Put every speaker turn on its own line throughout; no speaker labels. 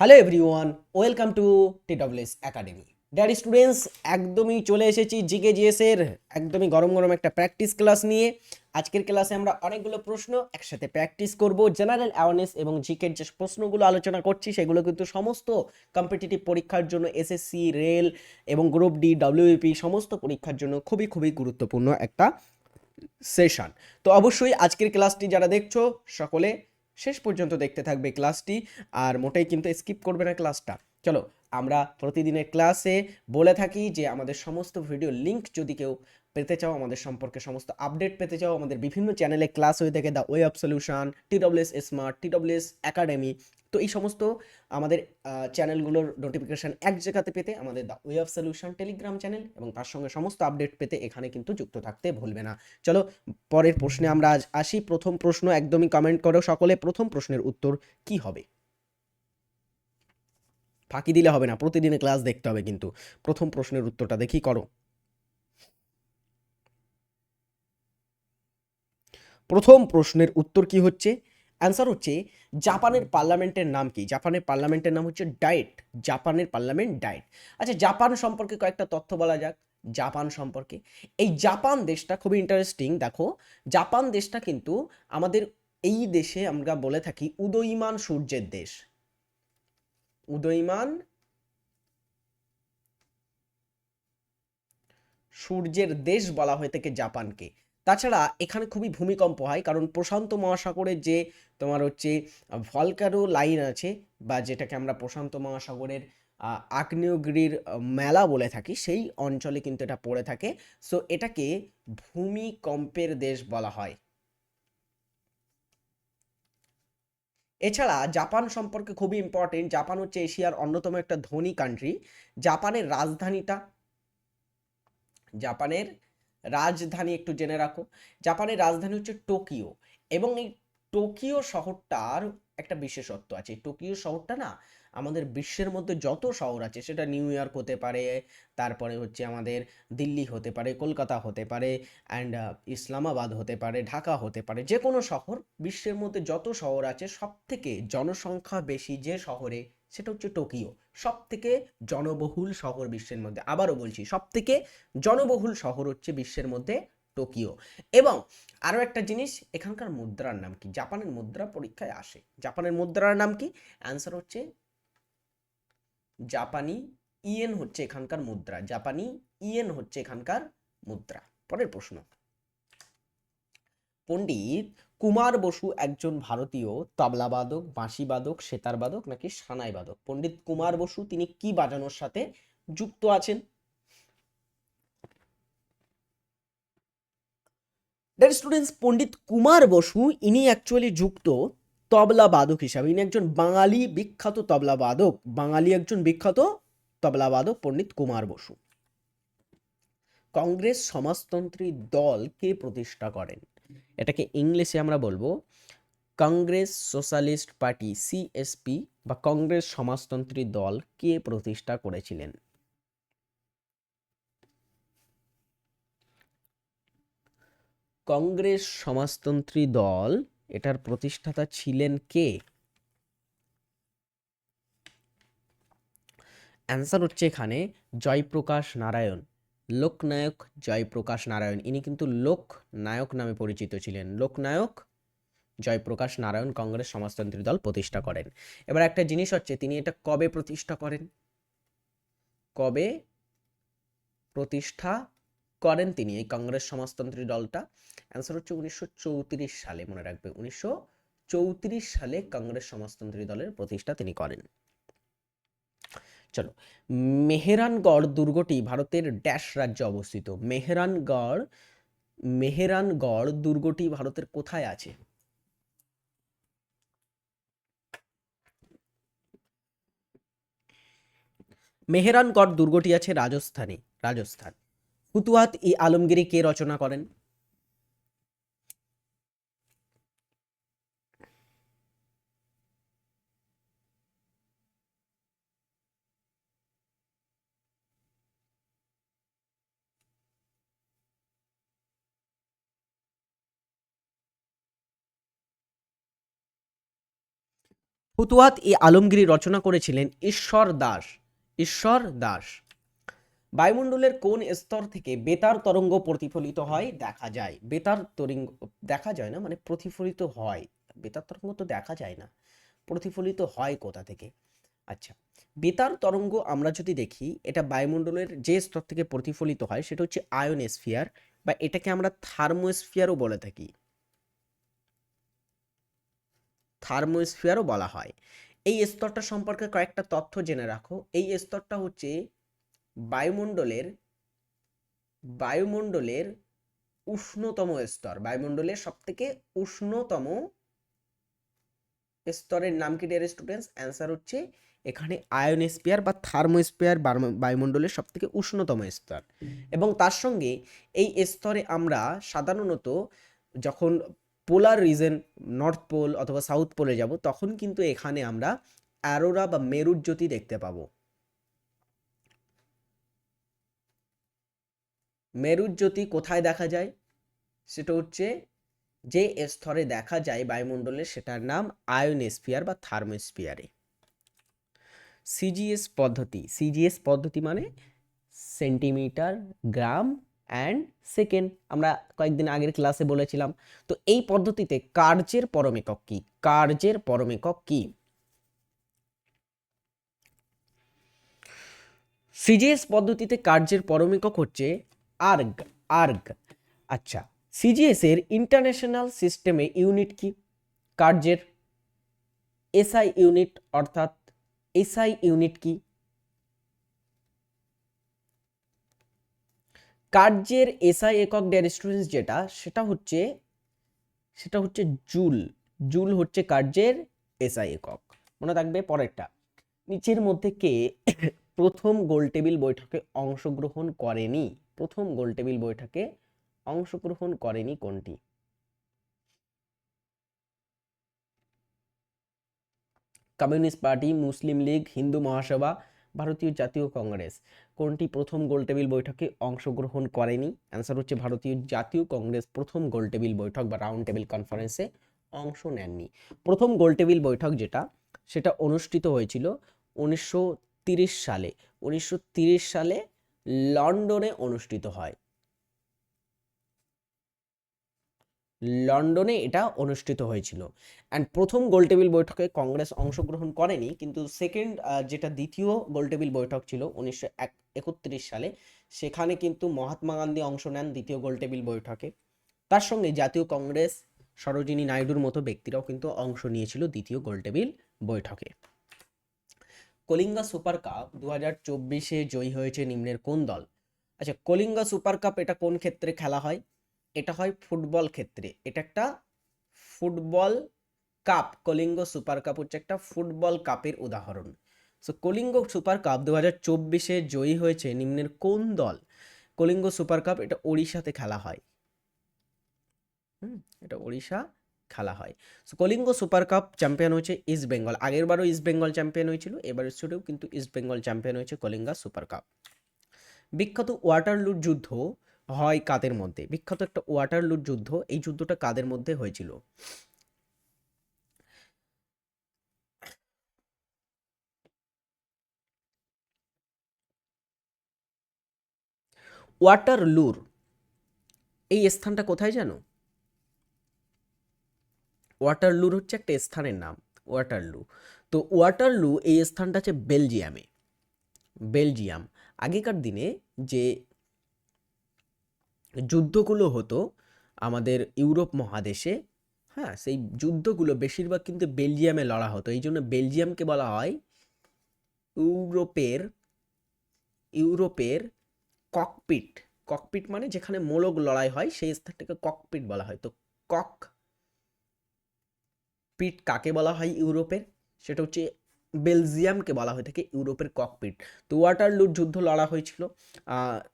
Hello everyone welcome to T TWS academy daddy students একদমই চলে এসেছি জিকে জিএস এর একদমই গরম গরম একটা প্র্যাকটিস ক্লাস নিয়ে। আজকের ক্লাসে আমরা অনেকগুলো প্রশ্ন একসাথে প্র্যাকটিস করব জেনারেল অ্যাওয়ারনেস এবং জিকের যে প্রশ্নগুলো আলোচনা করছি, সেগুলো কিন্তু সমস্ত কম্পিটিটিভ পরীক্ষার জন্য এসএসসি রেল এবং গ্রুপ ডি ডব্লিউপি সমস্ত পরীক্ষার জন্য খুবই খুবই গুরুত্বপূর্ণ একটা সেশন তো অবশ্যই আজকের ক্লাসটি যারা দেখছ, সকলে শেষ পর্যন্ত দেখতে থাকবে ক্লাসটি আর মোটেই কিন্তু স্কিপ করবে না ক্লাসটা। চলো, আমরা প্রতিদিনের ক্লাসে বলে থাকি যে আমাদের সমস্ত ভিডিও লিঙ্ক যদি কেউ পেতে চাও, আমাদের সম্পর্কে সমস্ত আপডেট পেতে চাও, আমাদের বিভিন্ন চ্যানেলে ক্লাস হয়ে থাকে the way of solution T TWS smart T TWS academy তো এই সমস্ত আমাদের চ্যানেলগুলোর নোটিফিকেশন এক জায়গাতে পেতে আমাদের the way of solution Telegram channel এবং তার সঙ্গে সমস্ত আপডেট পেতে এখানে কিন্তু যুক্ত থাকতে ভুলবে না। চলো, পরের প্রশ্নে আমরা আজ আসি। প্রথম প্রশ্ন একদমই কমেন্ট করো সকলে। প্রথম প্রশ্নের উত্তর কি হবে? ফাঁকি দিলে হবে না, প্রতিদিনে ক্লাস দেখতে হবে কিন্তু। প্রথম প্রশ্নের উত্তরটা দেখি করো। প্রথম প্রশ্নের উত্তর কি হচ্ছে? অ্যান্সার হচ্ছে জাপানের পার্লামেন্টের নাম কি? জাপানের পার্লামেন্টের নাম হচ্ছে ডায়েট। জাপানের পার্লামেন্ট ডায়েট। আচ্ছা জাপান সম্পর্কে কয়েকটা তথ্য বলা যাক। জাপান সম্পর্কে। এই জাপান দেশটা খুবই ইন্টারেস্টিং দেখো। জাপান দেশটা কিন্তু আমাদের এই দেশে আমরা বলে থাকি উদয়ীমান সূর্যের দেশ। উদয়ীমান সূর্যের দেশ বলা হয়ে থাকে জাপানকে। তাছাড়া এখানে খুবই ভূমিকম্প হয়, কারণ প্রশান্ত মহাসাগরের যে তোমার হচ্ছে ভলকারো লাইন আছে বা যেটাকে আমরা প্রশান্ত মহাসাগরের আগ্নেয়গিরির মেলা বলে থাকি, সেই অঞ্চলে কিন্তু এটা পড়ে থাকে। সো এটাকে ভূমিকম্পের দেশ বলা হয়। এছাড়া জাপান সম্পর্কে খুবই ইম্পর্টেন্ট জাপান হচ্ছে এশিয়ার অন্যতম একটা ধনী কান্ট্রি জাপানের রাজধানীটা, জাপানের রাজধানী একটু জেনে রাখো। জাপানের রাজধানী হচ্ছে টোকিও এবং এই টোকিও শহরটার একটা বিশেষত্ব আছে। টোকিও শহরটা না আমাদের বিশ্বের মধ্যে যত শহর আছে, সেটা নিউ ইয়র্ক হতে পারে, তারপরে হচ্ছে আমাদের দিল্লি হতে পারে, কলকাতা হতে পারে অ্যান্ড ইসলামাবাদ হতে পারে, ঢাকা হতে পারে যে কোনো শহর বিশ্বের মধ্যে যত শহর আছে সব থেকে জনসংখ্যা বেশি যে শহরে, সেটা হচ্ছে টোকিও। সব থেকে জনবহুল শহর বিশ্বের মধ্যে, আবারও বলছি সব থেকে জনবহুল শহর হচ্ছে বিশ্বের মধ্যে টোকিও। এবং আরও একটা জিনিস, এখানকার মুদ্রার নাম কি? জাপানের মুদ্রা পরীক্ষায় আসে। জাপানের মুদ্রার নাম কি? অ্যান্সার হচ্ছে জাপানি ইয়েন হচ্ছে এখানকার মুদ্রা। জাপানি ইয়েন হচ্ছে এখানকার মুদ্রা। পরের প্রশ্ন। পণ্ডিত কুমার বসু একজন ভারতীয় তবলাবাদক বাঁশিবাদক সেতারবাদক নাকি সানাই বাদক? পণ্ডিত কুমার বসু, তিনি কি বাজানোর সাথে যুক্ত আছেন? ডের স্টুডেন্টস পণ্ডিত কুমার বসু, ইনি অ্যাকচুয়ালি যুক্ত তবলা বাদক হিসাবে। ইনি একজন বাঙালি বিখ্যাত তবলা বাদক। বাঙালি একজন বিখ্যাত তবলা বাদক পণ্ডিত কুমার বসু। কংগ্রেস সমাজতন্ত্রী দল কে প্রতিষ্ঠা করেন? এটাকে ইংলিশে আমরা বলব কংগ্রেস সোশ্যালিস্ট পার্টি সিএসপি বা কংগ্রেস সমাজতন্ত্রী দল কে প্রতিষ্ঠা করেছিলেন? কংগ্রেস সমাজতন্ত্রী দল এটার প্রতিষ্ঠাতা ছিলেন কে? অ্যান্সার হচ্ছে এখানে জয়প্রকাশ নারায়ণ। লোকনায়ক জয়প্রকাশ নারায়ণ। ইনি কিন্তু লোকনায়ক নামে পরিচিত ছিলেন। লোকনায়ক জয়প্রকাশ নারায়ণ কংগ্রেস সমাজতন্ত্রী দল প্রতিষ্ঠা করেন। এবার একটা জিনিস হচ্ছে, তিনি এটা কবে প্রতিষ্ঠা করেন? কবে প্রতিষ্ঠা করেন তিনি এই কংগ্রেস সমাজতন্ত্রী দলটা? অ্যান্সার হচ্ছে উনিশশো চৌত্রিশ সালে, মনে রাখবে। উনিশশো চৌত্রিশ সালে কংগ্রেস সমাজতন্ত্রী দলের প্রতিষ্ঠা তিনি করেন। চলো। মেহেরানগড় দুর্গটি ভারতের ড্যাশ রাজ্যে অবস্থিত। মেহেরানগড় মেহেরানগড় দুর্গটি ভারতের কোথায় আছে? মেহেরানগড় দুর্গটি আছে রাজস্থানে। রাজস্থান। ফুতুয়াত ই আলমগিরি কে রচনা করেন? ফুতুয়াত ই আলমগিরি রচনা করেছিলেন ঈশ্বর দাস ঈশ্বর দাস। বায়ুমণ্ডলের কোন স্তর থেকে বেতার তরঙ্গ প্রতিফলিত হয় দেখা যায়। বেতার তরঙ্গ, দেখা যায় না মানে প্রতিফলিত হয়। বেতার তরঙ্গ তো দেখা যায় না। প্রতিফলিত হয় কোথা থেকে? আচ্ছা বেতার তরঙ্গ আমরা যদি দেখি, এটা বায়ুমণ্ডলের যে স্তর থেকে প্রতিফলিত হয়, সেটা হচ্ছে আয়নস্ফিয়ার বা এটাকে আমরা থার্মোস্ফিয়ারও বলে থাকি। থার্মোস্ফিয়ারও বলা হয়। এই স্তরটা সম্পর্কে কয়েকটা তথ্য জেনে রাখো। এই স্তরটা হচ্ছে বায়ুমণ্ডলের বায়ুমণ্ডলের উষ্ণতম স্তর। বায়ুমণ্ডলের সব থেকে উষ্ণতম স্তরের নাম কি ডিয়ার স্টুডেন্টস অ্যান্সার হচ্ছে এখানে আয়নস্পিয়ার বা থার্মোস্পিয়ার বায়ুমণ্ডলের সব থেকে উষ্ণতম স্তর। এবং তার সঙ্গে এই স্তরে আমরা সাধারণত যখন পোলার রিজন নর্থ পোল অথবা সাউথ পোলে যাব, তখন কিন্তু এখানে আমরা অ্যারোরা বা মেরুর জ্যোতি দেখতে পাবো। মেরুজ্যোতি কোথায় দেখা যায়? সেটা হচ্ছে যে স্তরে দেখা যায় বায়ুমণ্ডলে, সেটার নাম আয়োনস্ফিয়ার বা থার্মোস্ফিয়ারে সিজিএস পদ্ধতি সিজিএস পদ্ধতি মানে সেন্টিমিটার গ্রাম অ্যান্ড সেকেন্ড আমরা কয়েকদিন আগের ক্লাসে বলেছিলাম, তো এই পদ্ধতিতে কার্যের পরমেকক কি? কার্যের পরমেকক কি? সিজিএস পদ্ধতিতে কার্যের পরমেকক হচ্ছে আর্গ আর্গ আচ্ছা সিজিএস এর ইন্টারন্যাশনাল সিস্টেমে ইউনিট কি? কার্যের এসআই ইউনিট অর্থাৎ এসআই ইউনিট কি? কার্যের এসআই একক ডেয়ার স্টুডেন্টস যেটা, সেটা হচ্ছে সেটা হচ্ছে জুল। জুল হচ্ছে কার্যের এসআই একক। মনে থাকবে পরেরটা। নিচের মধ্যে কে প্রথম গোলটেবিল বৈঠকে অংশগ্রহণ করেনি? প্রথম গোলটেবিল বৈঠকে অংশগ্রহণ করেনি কোনটি? কমিউনিস্ট পার্টি, মুসলিম লীগ, হিন্দু মহাসভা ভারতীয় জাতীয় কংগ্রেস। কোনটি প্রথম গোলটেবিল বৈঠকে অংশগ্রহণ করেনি? অ্যান্সার হচ্ছে ভারতীয় জাতীয় কংগ্রেস প্রথম গোলটেবিল বৈঠক বা রাউন্ড টেবিল কনফারেন্সে অংশ নেননি। প্রথম গোলটেবিল বৈঠক যেটা, সেটা অনুষ্ঠিত হয়েছিল উনিশশো সালে। উনিশশো সালে লন্ডনে অনুষ্ঠিত হয়। লন্ডনে এটা অনুষ্ঠিত হয়েছিল। অ্যান্ড প্রথম গোলটেবিল বৈঠকে কংগ্রেস অংশগ্রহণ করেনি, কিন্তু সেকেন্ড যেটা দ্বিতীয় গোলটেবিল বৈঠক ছিল উনিশশো একত্রিশ সালে, সেখানে কিন্তু মহাত্মা গান্ধী অংশ নেন দ্বিতীয় গোলটেবিল বৈঠকে। তার সঙ্গে জাতীয় কংগ্রেস সরোজিনী নাইডুর মতো ব্যক্তিরাও কিন্তু অংশ নিয়েছিল দ্বিতীয় গোলটেবিল বৈঠকে। কলিঙ্গা সুপার কাপ দু হাজার চব্বিশে জয়ী হয়েছে নিম্নের কোন দল? আচ্ছা কলিঙ্গা সুপার কাপ এটা কোন ক্ষেত্রে খেলা হয়? এটা হয় ফুটবল ক্ষেত্রে। এটা একটা football cup, Kalinga super cup হচ্ছে একটা ফুটবল কাপের উদাহরণ। সো কলিঙ্গ সুপার কাপ দু হাজার চব্বিশে জয়ী হয়েছে নিম্নের কোন দল? কলিঙ্গ সুপার কাপ এটা ওড়িশাতে খেলা হয়। হুম, এটা ওড়িশা খেলা হয়। So Kalinga super cup champion হয়েছে ইস্ট বেঙ্গল। আগেরবারও ইস্ট বেঙ্গল চ্যাম্পিয়ন হয়েছিল, এবারের ছেড়েও কিন্তু ইস্ট বেঙ্গল চ্যাম্পিয়ন হয়েছে কলিঙ্গা সুপার কাপ। বিখ্যাত ওয়াটারলুর যুদ্ধ হয় কাদের মধ্যে? বিখ্যাত একটা ওয়াটারলুর যুদ্ধ, এই যুদ্ধটা কাদের মধ্যে হয়েছিল? ওয়াটারলুর, এই স্থানটা কোথায় জানো ওয়াটারলুর হচ্ছে একটা স্থানের নাম, ওয়াটারলু। তো ওয়াটারলু এই স্থানটা হচ্ছে বেলজিয়ামে। বেলজিয়াম, আগেকার দিনে যে যুদ্ধগুলো হতো আমাদের ইউরোপ মহাদেশে হ্যাঁ সেই যুদ্ধগুলো বেশিরভাগ কিন্তু বেলজিয়ামে লড়া হতো। এই জন্য বেলজিয়ামকে বলা হয় ইউরোপের ইউরোপের ককপিট। ককপিট মানে যেখানে মোলক লড়াই হয়, সেই স্থানটাকে ককপিট বলা হয়। তো কক পিট কাকে বলা হয় ইউরোপের? সেটা হচ্ছে বেলজিয়ামকে বলা হয়ে থাকে ইউরোপের ককপিট তো ওয়াটারলুর যুদ্ধ লড়া হয়েছিল।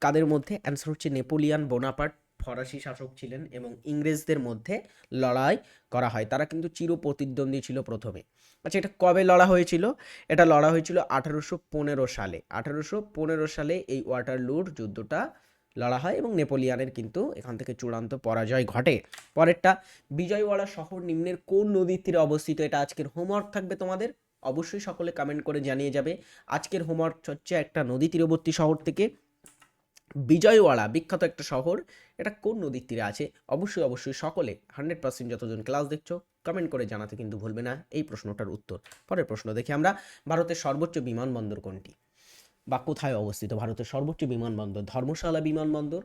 কাদের মধ্যে? অ্যান্সার হচ্ছে নেপোলিয়ান বোনাপার্ট, ফরাসি শাসক ছিলেন এবং ইংরেজদের মধ্যে লড়াই করা হয়। তারা কিন্তু চির প্রতিদ্বন্দ্বী ছিল প্রথমে। আচ্ছা এটা কবে লড়া হয়েছিল? এটা লড়া হয়েছিল আঠারোশো পনেরো সালে। আঠারোশো পনেরো সালে এই ওয়াটারলুর যুদ্ধটা লড়া হয় এবং নেপোলিয়ানের কিন্তু এখান থেকে চূড়ান্ত পরাজয় ঘটে। পরেরটা, বিজয়ওয়াড়া শহর নিম্নের কোন নদীর তীরে অবস্থিত? এটা আজকের হোমওয়ার্ক থাকবে তোমাদের। অবশ্যই সকলে কমেন্ট করে জানিয়ে যাবে। আজকের হোমওয়ার্ক হচ্ছে একটা নদী তীরবর্তী শহর থেকে বিজয়ওয়াড়া, বিখ্যাত একটা শহর। এটা কোন নদীর তীরে আছে? অবশ্যই অবশ্যই সকলে হান্ড্রেড পার্সেন্ট যতজন ক্লাস দেখছ কমেন্ট করে জানাতে কিন্তু ভুলবে না। এই প্রশ্নটার উত্তর। পরের প্রশ্ন দেখি আমরা। ভারতের সর্বোচ্চ বিমানবন্দর কোনটি? বা কোথায় অবস্থিত ভারতের সর্বোচ্চ বিমানবন্দর? ধর্মশালা বিমানবন্দর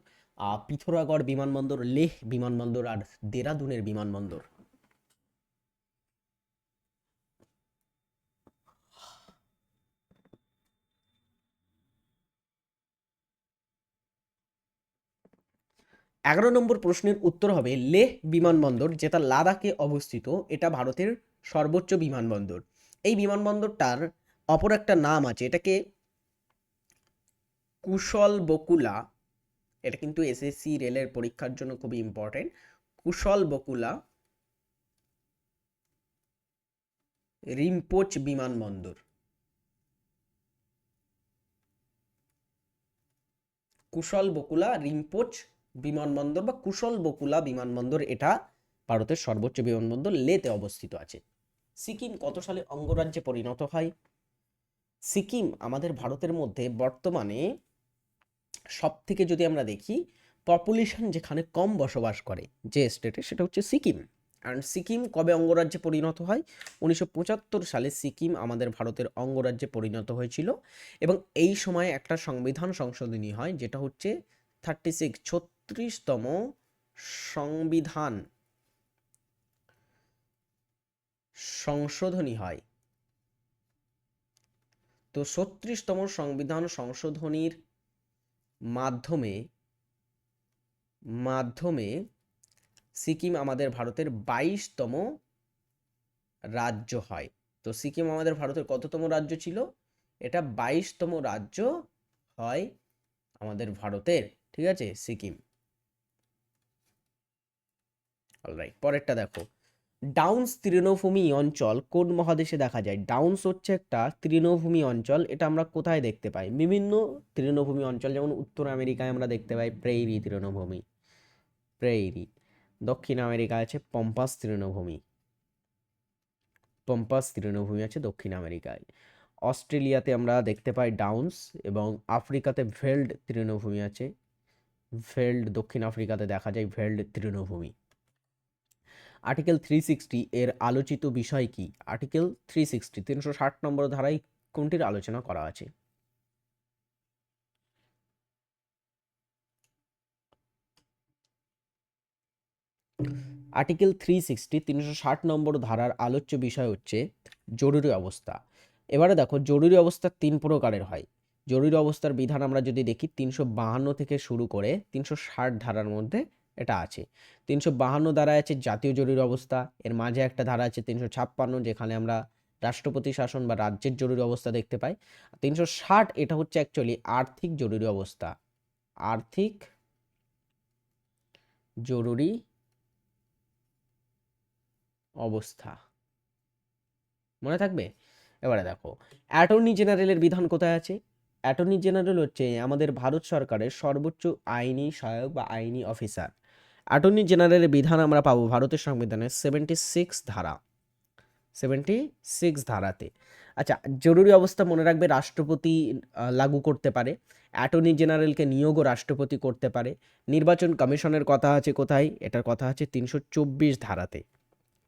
পিথোরাগড় বিমানবন্দর, লেহ বিমানবন্দর, আর দেরাদুনের বিমানবন্দর? এগারো নম্বর প্রশ্নের উত্তর হবে লেহ বিমানবন্দর, যেটা লাদাখে অবস্থিত। এটা ভারতের সর্বোচ্চ বিমানবন্দর। এই বিমানবন্দরটার অপর একটা নাম আছে, এটাকে কুশল বকুলা এটা কিন্তু এসএসসি রেলের পরীক্ষার জন্য খুবই ইম্পর্টেন্ট কুশল বকুলা রিম্পোচ বিমানবন্দর। কুশল বকুলা রিম্পোচ বিমানবন্দর বা কুশল বকুলা বিমানবন্দর এটা ভারতের সর্বোচ্চ বিমানবন্দর লেতে অবস্থিত আছে। সিকিম কত সালে অঙ্গরাজ্যে পরিণত হয়? সিকিম আমাদের ভারতের মধ্যে বর্তমানে সব থেকে যদি আমরা দেখি পপুলেশন যেখানে কম বসবাস করে যে স্টেটে সেটা হচ্ছে সিকিম। অ্যান্ড সিকিম কবে অঙ্গরাজ্যে পরিণত হয়? উনিশশো পঁচাত্তর সালে সিকিম আমাদের ভারতের অঙ্গরাজ্যে পরিণত হয়েছিল এবং এই সময়ে একটা সংবিধান সংশোধনী হয়, যেটা হচ্ছে থার্টি সিক্স ছত্রিশতম সংবিধান সংশোধনী হয়। তো ছত্রিশতম সংবিধান সংশোধনীর মাধ্যমে মাধ্যমে সিকিম আমাদের ভারতের বাইশতম রাজ্য হয়। তো সিকিম আমাদের ভারতের কততম রাজ্য ছিল? এটা বাইশতম রাজ্য হয় আমাদের ভারতের, ঠিক আছে, সিকিম। অলরাইট পরেরটা দেখো। ডাউন্স তৃণভূমি অঞ্চল কোন মহাদেশে দেখা যায়? ডাউন্স হচ্ছে একটা তৃণভূমি অঞ্চল, এটা আমরা কোথায় দেখতে পাই? বিভিন্ন তৃণভূমি অঞ্চল, যেমন উত্তর আমেরিকায় আমরা দেখতে পাই প্রেইরি তৃণভূমি, প্রেইরি। দক্ষিণ আমেরিকায় আছে পম্পাস তৃণভূমি পম্পাস তৃণভূমি আছে দক্ষিণ আমেরিকায়। অস্ট্রেলিয়াতে আমরা দেখতে পাই ডাউন্স এবং আফ্রিকাতে ভেল্ড তৃণভূমি আছে। ভেল্ড দক্ষিণ আফ্রিকাতে দেখা যায় ভেল্ড তৃণভূমি। আর্টিকেল থ্রি সিক্সটি এর আলোচিত বিষয় কি? আর্টিকেল থ্রি সিক্সটি, তিনশো ষাট নম্বর ধারায় কোনটির আলোচনা করা আছে? আর্টিকেল থ্রি সিক্সটি, তিনশো ষাট নম্বর ধারার আলোচ্য বিষয় হচ্ছে জরুরি অবস্থা। এবারে দেখো, জরুরি অবস্থা তিন প্রকারের হয়। জরুরি অবস্থার বিধান আমরা যদি দেখি, তিনশো বাহান্ন থেকে শুরু করে তিনশো ষাট ধারার মধ্যে এটা আছে। তিনশো বাহান্ন ধারায় আছে জাতীয় জরুরি অবস্থা, এর মাঝে একটা ধারা আছে তিনশো ছাপ্পান্ন যেখানে আমরা রাষ্ট্রপতি শাসন বা রাজ্যের জরুরি অবস্থা দেখতে পাই। তিনশো ষাট এটা হচ্ছে অ্যাকচুয়ালি আর্থিক জরুরি অবস্থা। আর্থিক জরুরি অবস্থা। মনে থাকবে? এবারে দেখো, অ্যাটর্নি জেনারেলের বিধান কোথায় আছে? অ্যাটর্নি জেনারেল হচ্ছে আমাদের ভারত সরকারের সর্বোচ্চ আইনি সহায়ক বা আইনি অফিসার। অ্যাটর্নি জেনারেলের বিধান আমরা পাবো ভারতের সংবিধানের সেভেন্টি সিক্স ধারা সেভেন্টি সিক্স ধারাতে। আচ্ছা জরুরি অবস্থা মনে রাখবে রাষ্ট্রপতি লাগু করতে পারে, অ্যাটর্নি জেনারেলকে নিয়োগও রাষ্ট্রপতি করতে পারে, নির্বাচন কমিশনের কথা আছে কোথায়? এটার কথা আছে তিনশো চব্বিশ ধারাতে।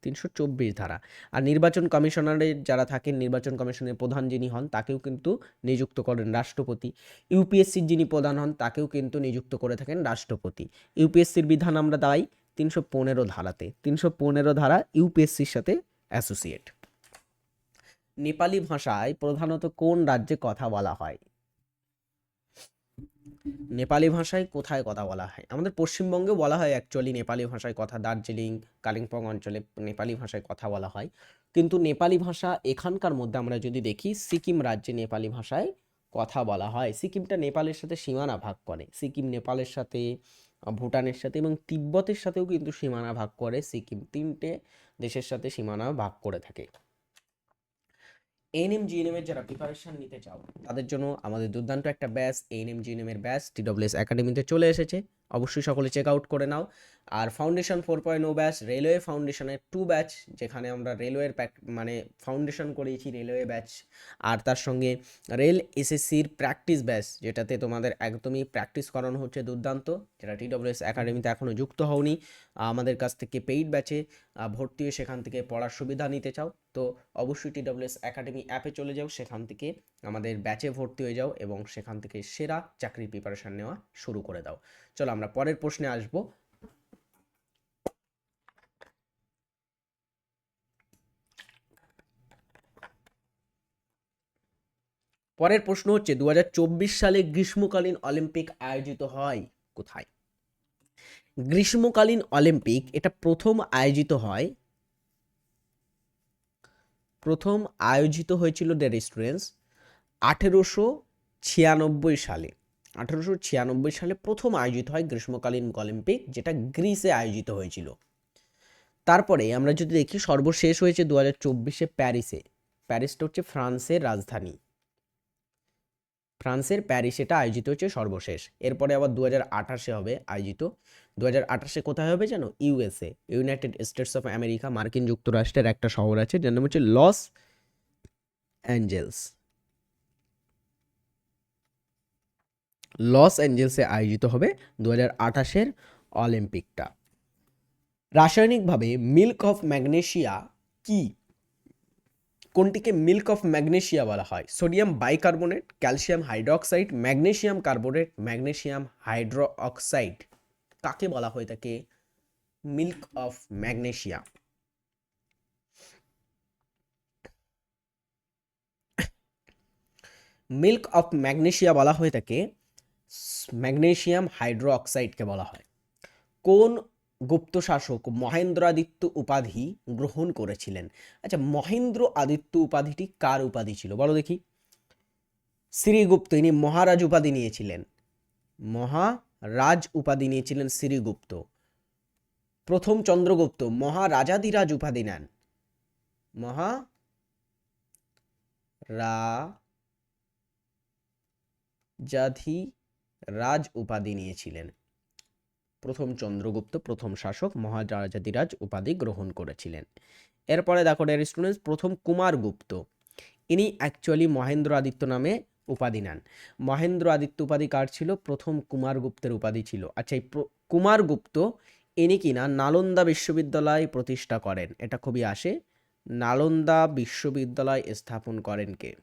তিনশো চব্বিশ ধারা। আর নির্বাচন কমিশনারের যারা থাকেন, নির্বাচন কমিশনের প্রধান যিনি হন, তাকেও কিন্তু নিযুক্ত করেন রাষ্ট্রপতি। ইউপিএসসির যিনি প্রধান হন, তাকেও কিন্তু নিযুক্ত করে থাকেন রাষ্ট্রপতি। ইউপিএসসির বিধান আমরা দাই তিনশো পনেরো ধারাতে। তিনশো পনেরো ধারা ইউপিএসসির সাথে অ্যাসোসিয়েট। নেপালি ভাষায় প্রধানত কোন রাজ্যে কথা বলা হয়? নেপালি ভাষায় কোথায় কথা বলা হয়? আমাদের পশ্চিমবঙ্গে বলা হয় অ্যাকচুয়ালি নেপালি ভাষায় কথা, দার্জিলিং, কালিম্পং অঞ্চলে নেপালি ভাষায় কথা বলা হয়। কিন্তু নেপালি ভাষা এখানকার মধ্যে আমরা যদি দেখি, সিকিম রাজ্যে নেপালি ভাষায় কথা বলা হয়। সিকিমটা নেপালের সাথে সীমানা ভাগ করে। সিকিম নেপালের সাথে, ভুটানের সাথে এবং তিব্বতের সাথেও কিন্তু সীমানা ভাগ করে। সিকিম তিনটে দেশের সাথে সীমানা ভাগ করে থাকে। এএনএম জিএনএম এর যারা প্রিপারেশন নিতে চাও, তাদের জন্য আমাদের দুর্দান্ত একটা ব্যাচ এনএম জিএনএম এর ব্যাচ টিডব্লিউএস একাডেমিতে চলে এসেছে। অবশ্যই সকলে চেক আউট করে নাও। আর ফাউন্ডেশন ফোর পয়েন্ট ও ব্যাচ রেলওয়ে ফাউন্ডেশনের টু ব্যাচ যেখানে আমরা রেলওয়ের প্যাক মানে ফাউন্ডেশন করিয়েছি রেলওয়ে ব্যাচ আর তার সঙ্গে রেল এসএসসির প্র্যাকটিস ব্যাচ যেটাতে তোমাদের একদমই প্র্যাকটিস করানো হচ্ছে দুর্দান্ত, যেটা টিডব্লিউএস একাডেমিতে এখনও যুক্ত হওনি। আমাদের কাছ থেকে পেইড ব্যাচে ভর্তি হয়ে সেখান থেকে পড়ার সুবিধা নিতে চাও। তো অবশ্যই টিডব্লিউএস একাডেমি অ্যাপে চলে যাও, সেখান থেকে আমাদের ব্যাচে ভর্তি হয়ে যাও এবং সেখান থেকে সেরা চাকরির প্রিপারেশন নেওয়া শুরু করে দাও। চলো আমরা পরের প্রশ্নে আসব। পরের প্রশ্ন হচ্ছে দু হাজার চব্বিশ সালে গ্রীষ্মকালীন অলিম্পিক আয়োজিত হয় কোথায়? গ্রীষ্মকালীন অলিম্পিক, এটা প্রথম আয়োজিত হয়, প্রথম আয়োজিত হয়েছিল ডের স্টুডেন্টস আঠেরোশো ছিয়ানব্বই সালে। আঠেরোশো ছিয়ানব্বই সালে প্রথম আয়োজিত হয় গ্রীষ্মকালীন অলিম্পিক, যেটা গ্রিসে আয়োজিত হয়েছিল। তারপরে আমরা যদি দেখি, সর্বশেষ হয়েছে দু হাজার চব্বিশে প্যারিসে। প্যারিসটা হচ্ছে ফ্রান্সের রাজধানী। ফ্রান্সের প্যারিস এটা আয়োজিত হচ্ছে সর্বশেষ। এরপরে আবার দু হাজার আঠাশে হবে আয়োজিত। দু হাজার আঠাশে কোথায় হবে জানো? USA United States of America, মার্কিন যুক্তরাষ্ট্রের একটা শহর আছে, যার নাম হচ্ছে লস অ্যাঞ্জেলস। লস অ্যাঞ্জেলসে আয়োজিত হবে দু হাজার আঠাশের অলিম্পিকটা। রাসায়নিকভাবে মিল্ক অফ ম্যাগনেশিয়া কি? কোনটিকে মিল্ক অফ ম্যাগনেশিয়া বলা হয়? Sodium bicarbonate, calcium hydroxide, magnesium carbonate, magnesium hydroxide কাকে বলা হয় তাকে milk of magnesia. Milk of magnesia বলা হয়ে থাকে ম্যাগনেশিয়াম হাইড্রো অক্সাইডকে বলা হয়। কোন গুপ্ত শাসক মহেন্দ্রাদিত্য উপাধি গ্রহণ করেছিলেন? আচ্ছা মহেন্দ্র আদিত্য উপাধিটি কার উপাধি ছিল? বলো দেখি। শ্রীগুপ্ত, ইনি মহারাজ উপাধি নিয়েছিলেন। মহারাজ উপাধি নিয়েছিলেন শ্রীগুপ্ত। প্রথম চন্দ্রগুপ্ত, মহারাজাধিরাজ উপাধি নেন। মহা রাজাধি রাজ উপাধি নিয়েছিলেন। প্রথম চন্দ্রগুপ্ত, প্রথম শাসক, মহারাজাধিরাজ উপাধি গ্রহণ করেছিলেন। এরপরে দেখো ডেয়ার স্টুডেন্টস প্রথম কুমারগুপ্ত। ইনি অ্যাকচুয়ালি মহেন্দ্র আদিত্য নামে উপাধি নেন। মহেন্দ্র আদিত্য উপাধি কার ছিল? প্রথম কুমারগুপ্তের উপাধি ছিল। আচ্ছা এই কুমারগুপ্ত ইনি কিনা? নালন্দা বিশ্ববিদ্যালয় প্রতিষ্ঠা করেন। এটা খুবই আসে। নালন্দা বিশ্ববিদ্যালয় স্থাপন করেন কে?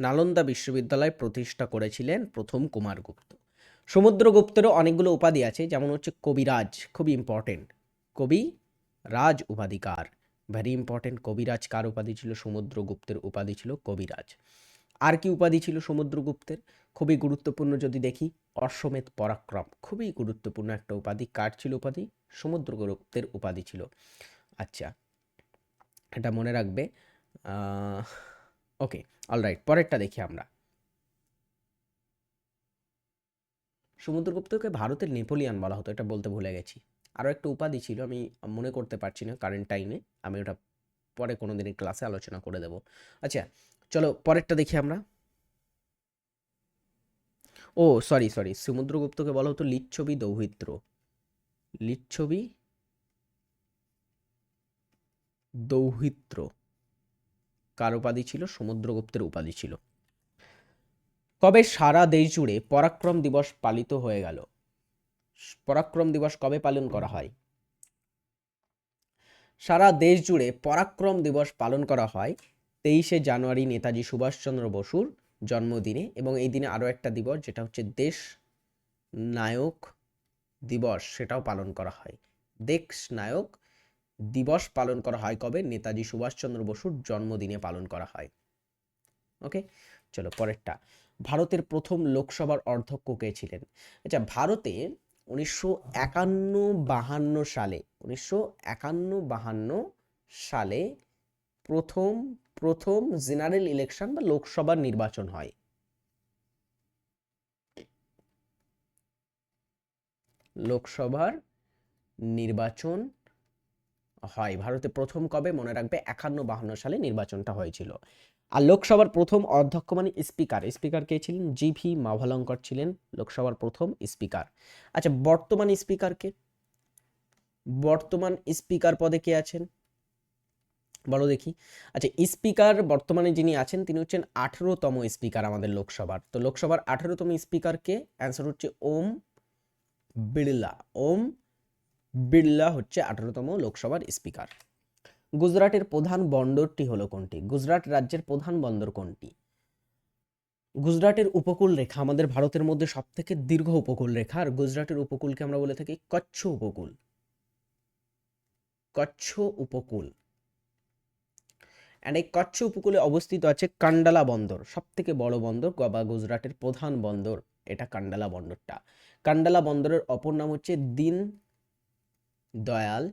নালন্দা বিশ্ববিদ্যালয় প্রতিষ্ঠা করেছিলেন প্রথম কুমারগুপ্ত সমুদ্রগুপ্তেরও অনেকগুলো উপাধি আছে, যেমন হচ্ছে কবিরাজ খুবই ইম্পর্টেন্ট কবি রাজ উপাধিকার। ভেরি ইম্পর্টেন্ট কবিরাজ কার উপাধি ছিল? সমুদ্রগুপ্তের উপাধি ছিল কবিরাজ। আর কি উপাধি ছিল সমুদ্রগুপ্তের? খুবই গুরুত্বপূর্ণ যদি দেখি, অশ্বমেধ পরাক্রম। খুবই গুরুত্বপূর্ণ একটা উপাধি। কার ছিল উপাধি? সমুদ্রগুপ্তের উপাধি ছিল। আচ্ছা এটা মনে রাখবে ওকে অলরাইট পরেরটা দেখি আমরা। সমুদ্রগুপ্তকে ভারতের নেপোলিয়ান বলা হতো, এটা বলতে ভুলে গেছি। আরও একটা উপাধি ছিল, আমি মনে করতে পারছি না কারেন্ট টাইমে আমি ওটা পরে কোনো দিনের ক্লাসে আলোচনা করে দেব। আচ্ছা চলো পরেরটা দেখি আমরা। ও সরি সরি সমুদ্রগুপ্তকে বলা হতো লিচ্ছবি দৌহিত্র। লিচ্ছবি দৌহিত্র। কার উপাধি ছিল? সমুদ্রগুপ্তের উপাধি ছিল। কবে সারা দেশ জুড়ে পরাক্রম দিবস পালিত হয়ে গেল? পরাক্রম দিবস কবে পালন করা হয়? সারা দেশ জুড়ে পরাক্রম দিবস পালন করা হয় তেইশে জানুয়ারি নেতাজি সুভাষচন্দ্র বসুর জন্মদিনে এবং এই দিনে আরও একটা দিবস যেটা হচ্ছে দেশ নায়ক দিবস সেটাও পালন করা হয়। দেশ নায়ক দিবস পালন করা হয় কবে? নেতাজি সুভাষচন্দ্র বসুর জন্মদিনে পালন করা হয়। ওকে? চলো পরেরটা। ভারতের প্রথম লোকসভার অধ্যক্ষ কে ছিলেন? আচ্ছা ভারতে উনিশশো একান্ন বাহান্ন সালে, উনিশশো একান্ন বাহান্ন সালে প্রথম প্রথম জেনারেল ইলেকশন বা লোকসভার নির্বাচন হয়। লোকসভার নির্বাচন হয়। ভারতে প্রথম কবে মনে রাখবে? একান্ন বাহান্ন সালে নির্বাচনটা হয়েছিল। আর লোকসভার প্রথম অধ্যক্ষ মানে স্পিকার। স্পিকার কে ছিলেন? জি ভি মাভালঙ্কর ছিলেন লোকসভার প্রথম স্পিকার। আচ্ছা বর্তমান স্পিকার কে? বর্তমান স্পিকার পদে কে আছেন? বলো দেখি। আচ্ছা স্পিকার বর্তমানে যিনি আছেন, তিনি হচ্ছেন আঠেরোতম স্পিকার আমাদের লোকসভার। তো লোকসভার আঠেরোতম স্পিকারকে অ্যান্সার হচ্ছে ওম বিড়লা। ওম বিড়লা হচ্ছে আঠারোতম লোকসভার স্পিকার। গুজরাটের প্রধান বন্দরটি হলো কোনটি? গুজরাট রাজ্যের প্রধান বন্দর কোনটি? গুজরাটের উপকূল রেখা আমাদের ভারতের মধ্যে সব থেকে দীর্ঘ উপকূল রেখা, আর গুজরাটের উপকূলকে আমরা বলে থাকি কচ্ছ উপকূল। কচ্ছ উপকূল। অ্যান্ড এই কচ্ছ উপকূলে অবস্থিত আছে কান্ডালা বন্দর সব থেকে বড় বন্দর বা গুজরাটের প্রধান বন্দর, এটা কান্ডালা বন্দরটা। কান্ডালা বন্দরের অপর নাম হচ্ছে দিন দয়াল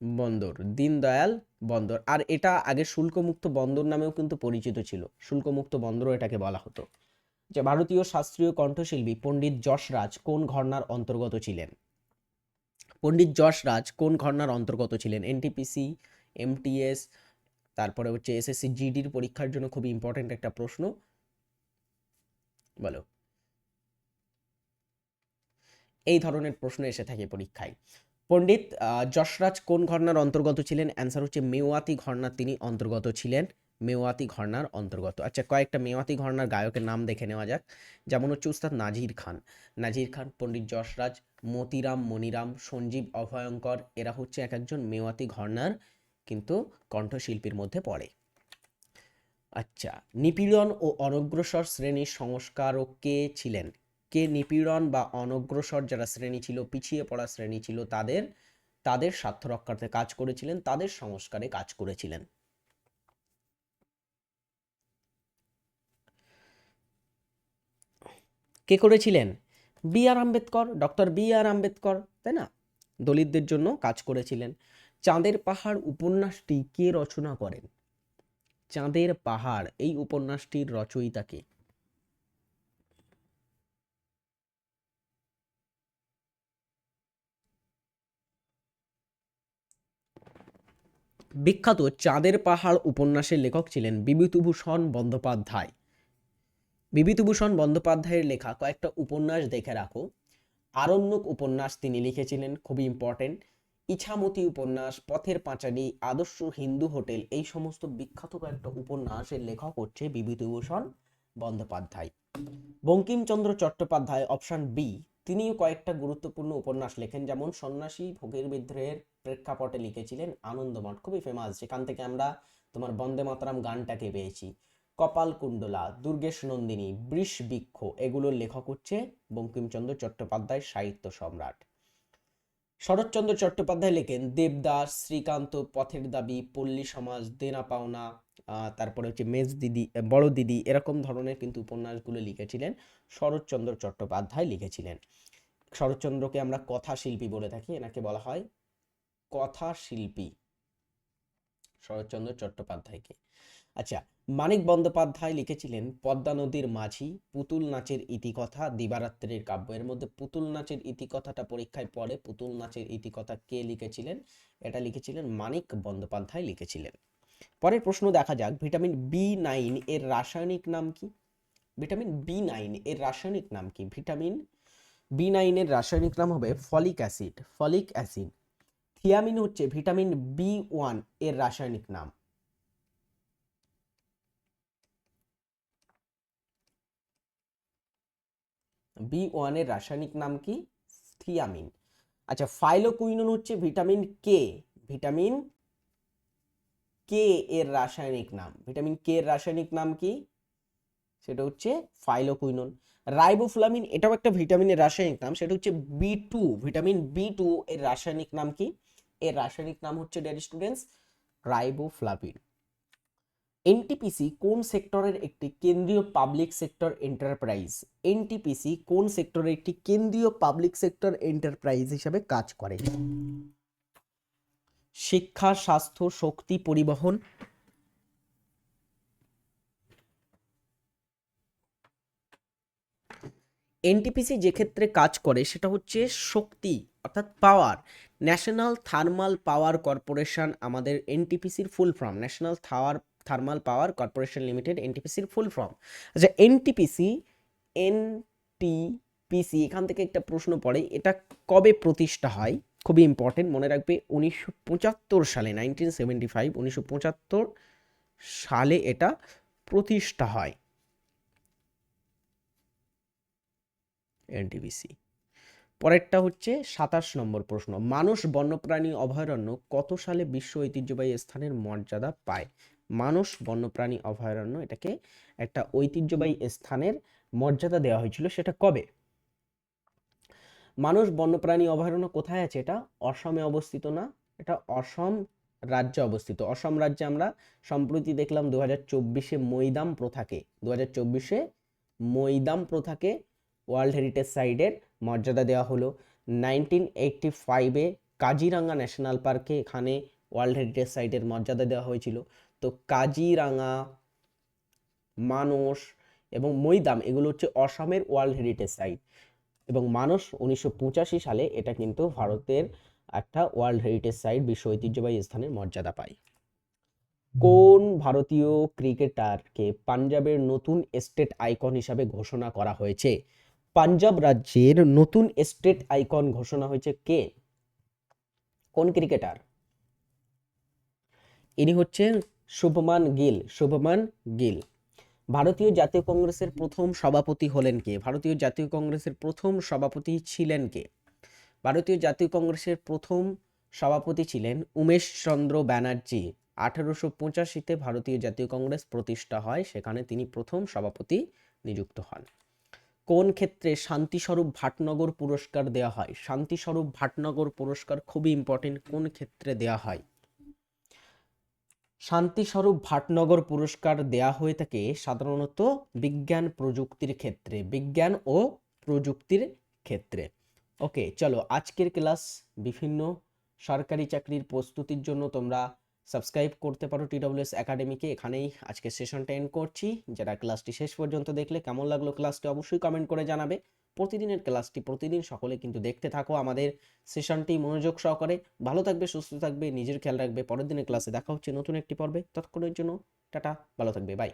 বন্দর দীনদয়াল বন্দর। আর এটা আগে শুল্কমুক্ত বন্দর নামেও কিন্তু পরিচিত ছিল। শুল্কমুক্ত বন্দরও এটাকে বলা হতো। যে ভারতীয় শাস্ত্রীয় কণ্ঠশিল্পী পণ্ডিত যশরাজ কোন ঘরনার অন্তর্গত ছিলেন? পণ্ডিত যশরাজ কোন ঘরনার অন্তর্গত ছিলেন? এনটিপিসি এমটিএস তারপরে হচ্ছে এসএসসি জিডির পরীক্ষার জন্য খুব ইম্পর্টেন্ট একটা প্রশ্ন। বলো। এই ধরনের প্রশ্ন এসে থাকে পরীক্ষায়। পণ্ডিত যশরাজ কোন ঘরনার অন্তর্গত ছিলেন? অ্যান্সার হচ্ছে মেওয়াতি ঘরনার তিনি অন্তর্গত ছিলেন। মেওয়াতি ঘরনার অন্তর্গত। আচ্ছা কয়েকটা মেওয়াতি ঘরনার গায়কের নাম দেখে নেওয়া যাক। যেমন হচ্ছে উস্তাদ নাজির খান। নাজির খান, পণ্ডিত যশরাজ, মতিরাম, মনিরাম, সঞ্জীব, অভয়ঙ্কর, এরা হচ্ছে এক একজন মেওয়াতি ঘরনার কিন্তু কণ্ঠশিল্পীর মধ্যে পড়ে। আচ্ছা নিপীড়ন ও অনগ্রসর শ্রেণির সংস্কারক কে ছিলেন? কে নিপীড়ন বা অনগ্রসর যারা শ্রেণি ছিল, পিছিয়ে পড়া শ্রেণি ছিল, তাদের তাদের স্বার্থ রক্ষার্থে কাজ করেছিলেন, তাদের সংস্কারে কাজ করেছিলেন। কে করেছিলেন? B R Ambedkar, doctor B R Ambedkar, তাই না? দলিতদের জন্য কাজ করেছিলেন। চাঁদের পাহাড় উপন্যাসটি কে রচনা করেন? চাঁদের পাহাড়, এই উপন্যাসটির রচয়িতা কে? বিখ্যাত চাঁদের পাহাড় উপন্যাসের লেখক ছিলেন বিভূতিভূষণ বন্দ্যোপাধ্যায়। বিভূতিভূষণ বন্দ্যোপাধ্যায়ের লেখা কয়েকটা উপন্যাস দেখে রাখো। আরণ্যক উপন্যাস তিনি লিখেছিলেন, খুবই ইম্পর্টেন্ট ইছামতি উপন্যাস, পথের পাঁচালী, আদর্শ হিন্দু হোটেল, এই সমস্ত বিখ্যাত কয়েকটা উপন্যাসের লেখক হচ্ছে বিভূতিভূষণ বন্দ্যোপাধ্যায়। বঙ্কিমচন্দ্র চট্টোপাধ্যায় অপশন বি তিনিও কয়েকটা গুরুত্বপূর্ণ উপন্যাস লেখেন, যেমন সন্ন্যাসী ভোগের বিদ্রোহের প্রেক্ষাপটে লিখেছিলেন আনন্দমঠ, খুবই ফেমাস যেখান থেকে আমরা তোমার বন্দে মাতরম গানটাকে পেয়েছি। কপাল কুণ্ডলা, দুর্গেশ নন্দিনী, বৃষ বৃক্ষ, এগুলোর লেখক হচ্ছে বঙ্কিমচন্দ্র চট্টোপাধ্যায় সাহিত্য সম্রাট। শরৎচন্দ্র চট্টোপাধ্যায় লেখেন, দেবদাস, শ্রীকান্ত, পথের দাবি, পল্লী সমাজ, দেনা পাওনা তারপরে হচ্ছে মেজ দিদি, বড় দিদি, এরকম ধরনের কিন্তু উপন্যাসগুলো লিখেছিলেন শরৎচন্দ্র চট্টোপাধ্যায় লিখেছিলেন। শরৎচন্দ্রকে আমরা কথা শিল্পী বলে থাকি, এনাকে বলা হয় কথা শিল্পী শরৎচন্দ্র চট্টোপাধ্যায়কে। আচ্ছা মানিক বন্দ্যোপাধ্যায় লিখেছিলেন, পদ্মা নদীর মাঝি, পুতুল নাচের ইতিকথা, দিবারাত্রির কাব্য। এর মধ্যে পুতুল নাচের ইতিকথাটা পরীক্ষায় পড়ে, পুতুল নাচের ইতিকথা কে লিখেছিলেন? এটা লিখেছিলেন মানিক বন্দ্যোপাধ্যায় লিখেছিলেন। পরের প্রশ্ন দেখা যাক, ভিটামিন বি নাইন এর রাসায়নিক নাম কি? ভিটামিন বি নাইন এর রাসায়নিক নাম কি? ভিটামিন বি নাইনের রাসায়নিক নাম হবে folic acid. Folic acid thiamine হচ্ছে ভিটামিন বি ওয়ানের রাসায়নিক নাম। বি ওয়ানের রাসায়নিক নাম কি? থিয়ামিন আচ্ছা ফাইলোকুইনন হচ্ছে ভিটামিন কে ভিটামিন কে এর রাসায়নিক নাম। ভিটামিন কে এর রাসায়নিক নাম কি? সেটা হচ্ছে ফাইলোকুইনন রাইবোফ্লামিন এটাও একটা ভিটামিনের রাসায়নিক নাম। সেটা হচ্ছে B two vitamin B two এর রাসায়নিক নাম কি? এর রাসায়নিক নাম হচ্ছে ডেয়ার স্টুডেন্টস রাইবোফ্লাভিন এনটিপিসি কোন সেক্টরের একটি কেন্দ্রীয় পাবলিক সেক্টর এন্টারপ্রাইজ এনটিপিসি কোন সেক্টরের একটি কেন্দ্রীয় পাবলিক সেক্টর এন্টারপ্রাইজ হিসাবে কাজ করে? শিক্ষা, স্বাস্থ্য, শক্তি, পরিবহন। এনটিপিসি যে ক্ষেত্রে কাজ করে সেটা হচ্ছে শক্তি, অর্থাৎ power National Thermal Power Corporation আমাদের এনটিপিসির full form National power Thermal Power Corporation Limited এনটিপিসির full form আচ্ছা এনটিপিসি এনটিপিসি এখান থেকে একটা প্রশ্ন পড়ে, এটা কবে প্রতিষ্ঠা হয়? খুবই ইম্পর্টেন্ট মনে রাখবে, উনিশশো পঁচাত্তর সালে নাইনটিন সেভেন্টি ফাইভ উনিশশো পঁচাত্তর সালে এটা প্রতিষ্ঠা হয়। এনটিপিসি পরেরটা হচ্ছে সাতাশ নম্বর প্রশ্ন, মানুষ, বন্যপ্রাণী, অভয়ারণ্য কত সালে বিশ্ব ঐতিহ্যবাহী স্থানের মর্যাদা পায়? মানুষ, বন্যপ্রাণী, অভয়ারণ্য এটাকে একটা ঐতিহ্যবাহী স্থানের মর্যাদা দেওয়া হয়েছিল, সেটা কবে? মানুষ, বন্যপ্রাণী, অভয়ারণ্য কোথায় আছে? এটা অসমে অবস্থিত না, এটা অসম রাজ্যে অবস্থিত। অসম রাজ্যে আমরা সম্প্রতি দেখলাম দু হাজার চব্বিশে মৈদাম প্রথাকে, দু হাজার চব্বিশে মৈদাম প্রথাকে ওয়ার্ল্ড হেরিটেজ সাইটের মর্যাদা দেওয়া হলো। নাইনটিন এইটটি ফাইভে কাজিরাঙ্গা ন্যাশনাল পার্কে এখানে ওয়ার্ল্ড হেরিটেজ সাইটের মর্যাদা দেওয়া হয়েছিল। তো কাজিরাঙ্গা মানস এবং মৈদাম এগুলো হচ্ছে অসমের ওয়ার্ল্ড হেরিটেজ সাইট। এবং মানস উনিশশো পঁচাশি সালে এটা কিন্তু ভারতের একটা ওয়ার্ল্ড হেরিটেজ সাইট বিশ্ব ঐতিহ্যবাহী স্থানের মর্যাদা পায়। কোন ভারতীয় ক্রিকেটারকে পাঞ্জাবের নতুন স্টেট আইকন হিসাবে ঘোষণা করা হয়েছে? পাঞ্জাব রাজ্যের নতুন স্টেট আইকন ঘোষণা হয়েছে কে? কোন ক্রিকেটার? ইনি হচ্ছেন শুভমান গিল শুভমান গিল। ভারতীয় জাতীয় কংগ্রেসের প্রথম সভাপতি হলেন কে? ভারতীয় জাতীয় কংগ্রেসের প্রথম সভাপতি ছিলেন কে? ভারতীয় জাতীয় কংগ্রেসের প্রথম সভাপতি ছিলেন উমেশ চন্দ্র ব্যানার্জি। আঠারোশো পঁচাশিতে ভারতীয় জাতীয় কংগ্রেস প্রতিষ্ঠা হয়, সেখানে তিনি প্রথম সভাপতি নিযুক্ত হন। কোন ক্ষেত্রে শান্তিস্বরূপ ভাটনগর পুরস্কার দেওয়া হয়? শান্তিস্বরূপ ভাটনগর পুরস্কার খুবই ইম্পর্টেন্ট কোন ক্ষেত্রে দেওয়া হয়? শান্তিস্বরূপ ভাটনগর পুরস্কার দেয়া হয়ে থাকে সাধারণত বিজ্ঞান প্রযুক্তির ক্ষেত্রে, বিজ্ঞান ও প্রযুক্তির ক্ষেত্রে। ওকে চলো আজকের ক্লাস বিভিন্ন সরকারি চাকরির প্রস্তুতির জন্য তোমরা সাবস্ক্রাইব করতে পারো টিডব্লিউএস একাডেমিকে। এখানেই আজকে সেশনটা এন্ড করছি। যারা ক্লাসটি শেষ পর্যন্ত দেখলে কেমন লাগল ক্লাসটি অবশ্যই কমেন্ট করে জানাবে। প্রতিদিনের ক্লাসটি প্রতিদিন সকলে কিন্তু দেখতে থাকো আমাদের সেশনটি। মনোযোগ সহকারে ভালো থাকবে, সুস্থ থাকবে, নিজের খেয়াল রাখবে। পরের দিনের ক্লাসে দেখা হচ্ছে নতুন একটি পর্বে। তৎক্ষণের জন্য টাটা, ভালো থাকবে বাই